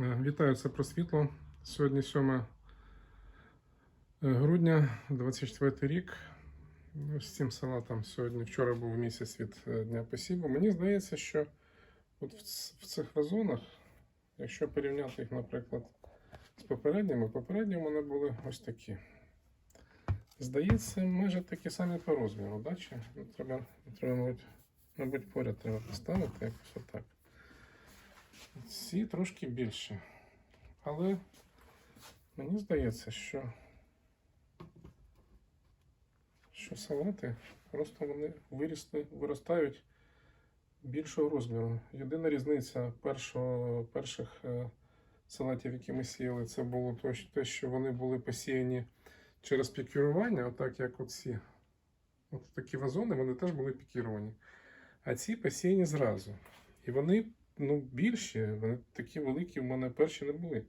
Е, Вітаю, це про світло. Сьогодні 7 грудня, 24 рік. Ну, З цим салатом сьогодні вчора був місяць від е, Дня посіву. Мені здається, що от в цих вазонах, якщо порівняти їх, наприклад, з попередніми, попередні у мене були ось такі. Здається, майже такі самі по розміру, да? Чи треба, треба мабуть, мабуть, поряд треба поставити якось отак. Ці трошки більше. Але мені здається, що, що салати просто вони вирісли, виростають більшого розміру. Єдина різниця першого, перших е, салатів, які ми сіяли, це було те, що вони були посіяні через пікірування, отак як оці. От такі вазони, вони теж були пікіровані. А ці посіяні зразу. І вони ну, більші, вони такі великі в мене перші не були.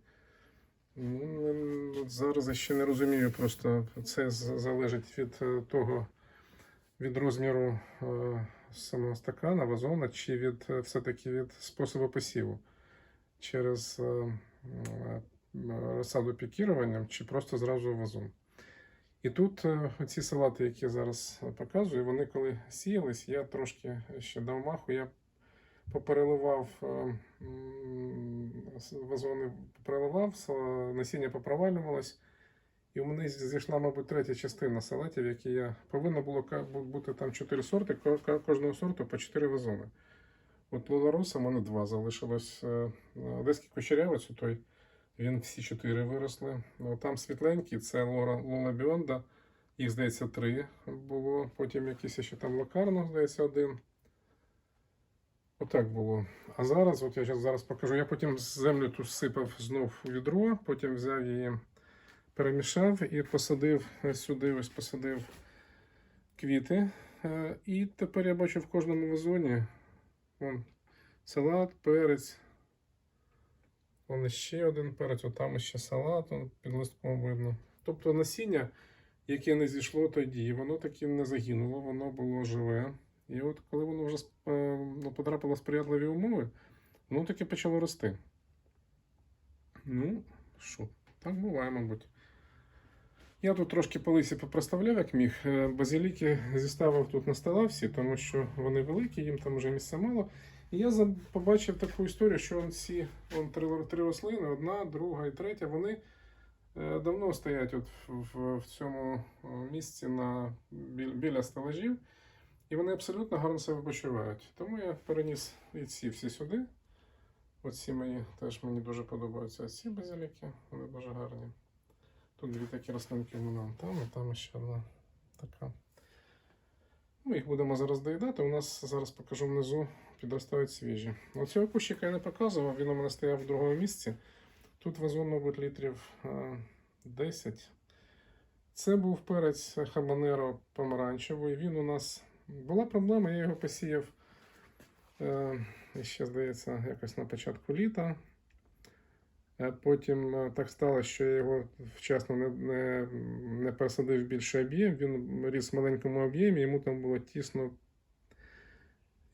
Зараз я ще не розумію, просто це залежить від е, того, від розміру е, самого стакана, вазона, чи від е, все-таки від способу посіву через розсаду пікіруванням, чи просто зразу вазон. І тут ці салати, які я зараз показую, вони коли сіялись, я трошки ще дав маху, я попереливав е, вазони, попереливав, насіння попровалювалось. І у мене зійшла, мабуть, третя частина салатів, які я повинно було бути там чотири сорти, ко- ко- кожного сорту по чотири вазони. От Лолароса в мене два залишилось. е, Одеський кучерявець, той, він всі чотири виросли. Ну, Там світленькі, це Лора, Лола Біонда, їх, здається, три було. Потім якийсь ще там Локарно, здається, один. Отак було. А зараз, от я зараз покажу. Я потім землю ту сипав знов у відро, потім взяв її, перемішав і посадив е, сюди, ось посадив квіти. Е, І тепер я бачу в кожному вазоні вон, салат, перець. Вон ще один перець, отам ще салат, он під листком видно. Тобто насіння, яке не зійшло тоді, воно таки не загинуло, воно було живе. І от коли воно вже е, ну, потрапило в сприятливі умови, воно таки почало рости. Ну, що, так буває, мабуть. Я тут трошки по лисі попроставляв, як міг. Е, Базиліки зіставив тут на стола всі, тому що вони великі, їм там вже місця мало. І я побачив таку історію, що ці он три, три рослини, одна, друга і третя, вони е, давно стоять от в, в, в цьому місці на, біля стелажів. І вони абсолютно гарно себе почувають. Тому я переніс і ці всі сюди. Оці мої теж мені дуже подобаються. Ці базиліки, вони дуже гарні. Тут дві такі рослинки в мене там, і там ще одна така. Ми їх будемо зараз доїдати. У нас зараз покажу внизу, підростають свіжі. Оцього кущика я не показував, він у мене стояв в другому місці. Тут вазон, мабуть, літрів е, 10. Це був перець хабанеро помаранчевий. Він у нас була проблема, я його посіяв е, ще, здається, якось на початку літа. Е, Потім е, так сталося, що я його вчасно не, не, не пересадив більший об'єм. Він ріс в маленькому об'ємі, йому там було тісно.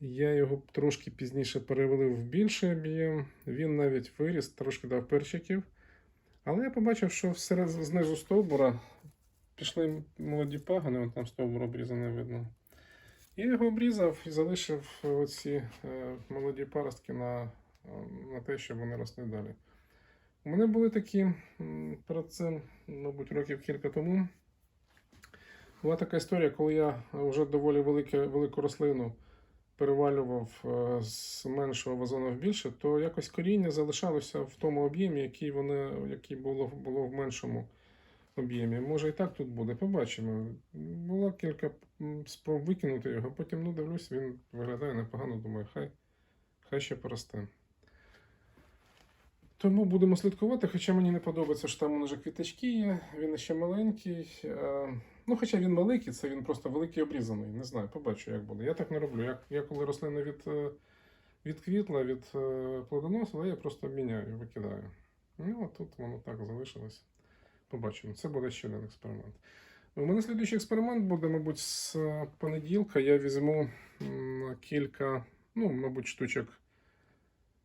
Я його трошки пізніше перевелив в більший об'єм. Він навіть виріс, трошки дав перчиків. Але я побачив, що всеред знизу стовбура пішли молоді пагони, там стовбур обрізаний видно. Я його обрізав і залишив оці е, молоді паростки на, е, на те, щоб вони росли далі. У мене були такі перед цим, мабуть, років кілька тому. Була така історія, коли я вже доволі велике, велику рослину перевалював е, з меншого вазону в більше, то якось коріння залишалося в тому об'ємі, який, вони, який було, було в меншому об'ємі. Може і так тут буде, побачимо. Було кілька спроб викинути його, потім ну, дивлюсь, він виглядає непогано, думаю, хай, хай ще поросте. Тому будемо слідкувати, хоча мені не подобається, що там нас квіточки є, він ще маленький. е, Ну, хоча він великий, це він просто великий обрізаний. Не знаю, побачу, як буде. Я так не роблю. Я, я коли рослина від, е, відквітла, від е, плодоносила, я просто міняю, викидаю. Ну, а тут воно так залишилось. Побачимо. Це буде ще один експеримент. У мене слідуючий експеримент буде, мабуть, з е, понеділка. Я візьму кілька, ну, мабуть, штучок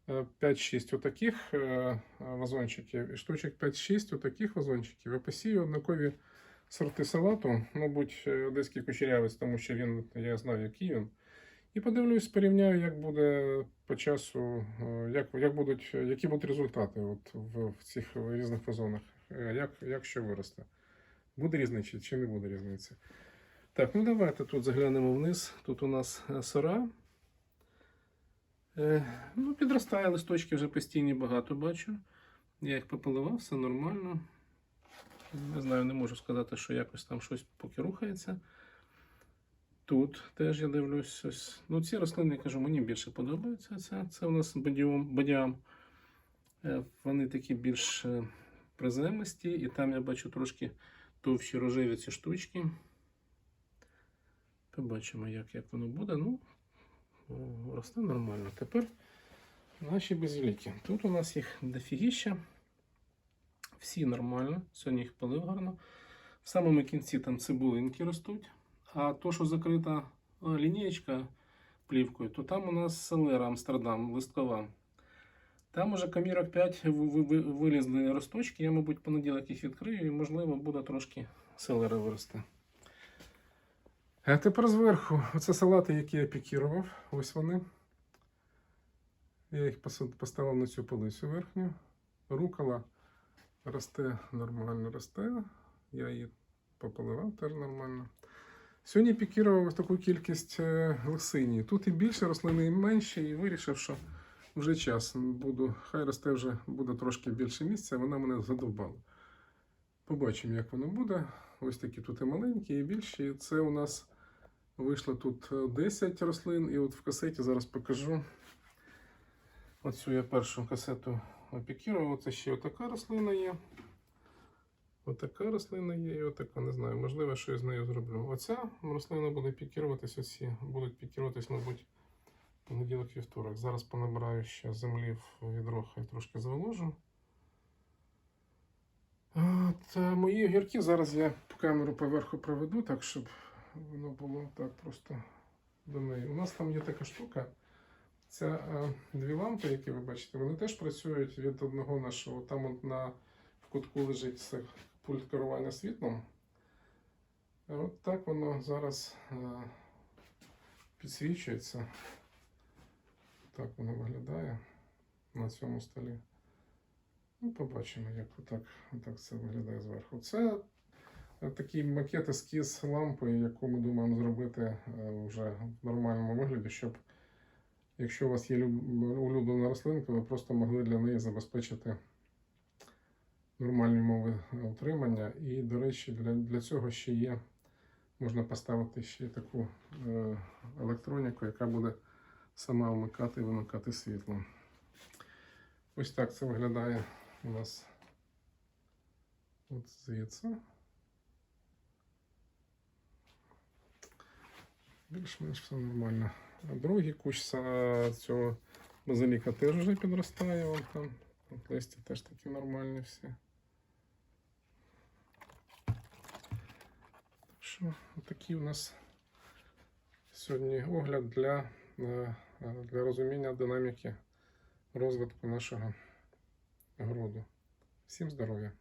е, 5-6 отаких е, вазончиків і штучок 5-6 отаких вазончиків. І посію однакові сорти салату, мабуть, е, одеський кучерявець, тому що він, я знаю, який він. І подивлюсь, порівняю, як буде по часу, е, як, як будуть, які будуть результати от в, в цих різних вазонах, е, як, як що виросте. Буде різниця чи не буде різниці. Так, ну давайте тут заглянемо вниз. Тут у нас е, сора. Е, ну, підростає листочки вже постійні багато бачу. Я їх пополивав, все нормально. Не знаю, не можу сказати, що якось там щось поки рухається. Тут теж я дивлюсь. Ось. Ну, ці рослини, кажу, мені більше подобаються. Це, це у нас бадіам. Е, Вони такі більш е, приземисті, і там я бачу трошки товщі рожеві ці штучки. Побачимо, як, як воно буде. Ну, росте нормально. Тепер наші базиліки. Тут у нас їх дофігіща. Всі нормально. Сьогодні їх полив гарно. В самому кінці там цибулинки ростуть. А то, що закрита лінієчка плівкою, то там у нас селера Амстердам, листкова. Там уже камірок 5 ви- ви- ви- вилізли росточки. Я, мабуть, понеділок їх відкрию і, можливо, буде трошки селера вирости. А тепер зверху. Оце салати, які я пікірував. Ось вони. Я їх поставив на цю полицю верхню. Рукола росте нормально росте. Я її пополивав теж нормально. Сьогодні пікірував таку кількість е, лисині. Тут і більше рослини, і менше, і вирішив, що вже час. Буду, хай росте вже буде трошки більше місця, вона мене задовбала. Побачимо, як воно буде. Ось такі тут і маленькі, і більші. Це у нас вийшло тут е, 10 рослин, і от в касеті зараз покажу. Оцю я першу касету опікірував. Це ще отака рослина є. Отака рослина є, і отака, не знаю, можливо, що я з нею зроблю. Оця рослина буде пікіруватись, оці будуть пікіруватись, мабуть, понеділок вівторок. Зараз понабираю ще землі в відро, хай трошки зволожу. От, мої огірки зараз я камеру поверху проведу, так, щоб воно було так просто до неї. У нас там є така штука. Це дві лампи, які ви бачите, вони теж працюють від одного нашого. Там от на в кутку лежить пульт керування світлом. От так воно зараз е, підсвічується. Так воно виглядає на цьому столі. Ну, побачимо, як отак, отак це виглядає зверху. Це е, такий макет ескіз лампи, яку ми думаємо зробити е, вже в нормальному вигляді, щоб якщо у вас є улюблена рослинка, ви просто могли для неї забезпечити нормальні умови утримання. І, до речі, для, для цього ще є, можна поставити ще таку е, електроніку, яка буде сама вмикати і вимикати світло. Ось так це виглядає у нас от звідси. Більш-менш все нормально. А другий кущ цього базиліка теж вже підростає. Вон там. От листя теж такі нормальні всі. Так що, такий у нас сьогодні огляд для, для розуміння динаміки розвитку нашого городу. Всім здоров'я!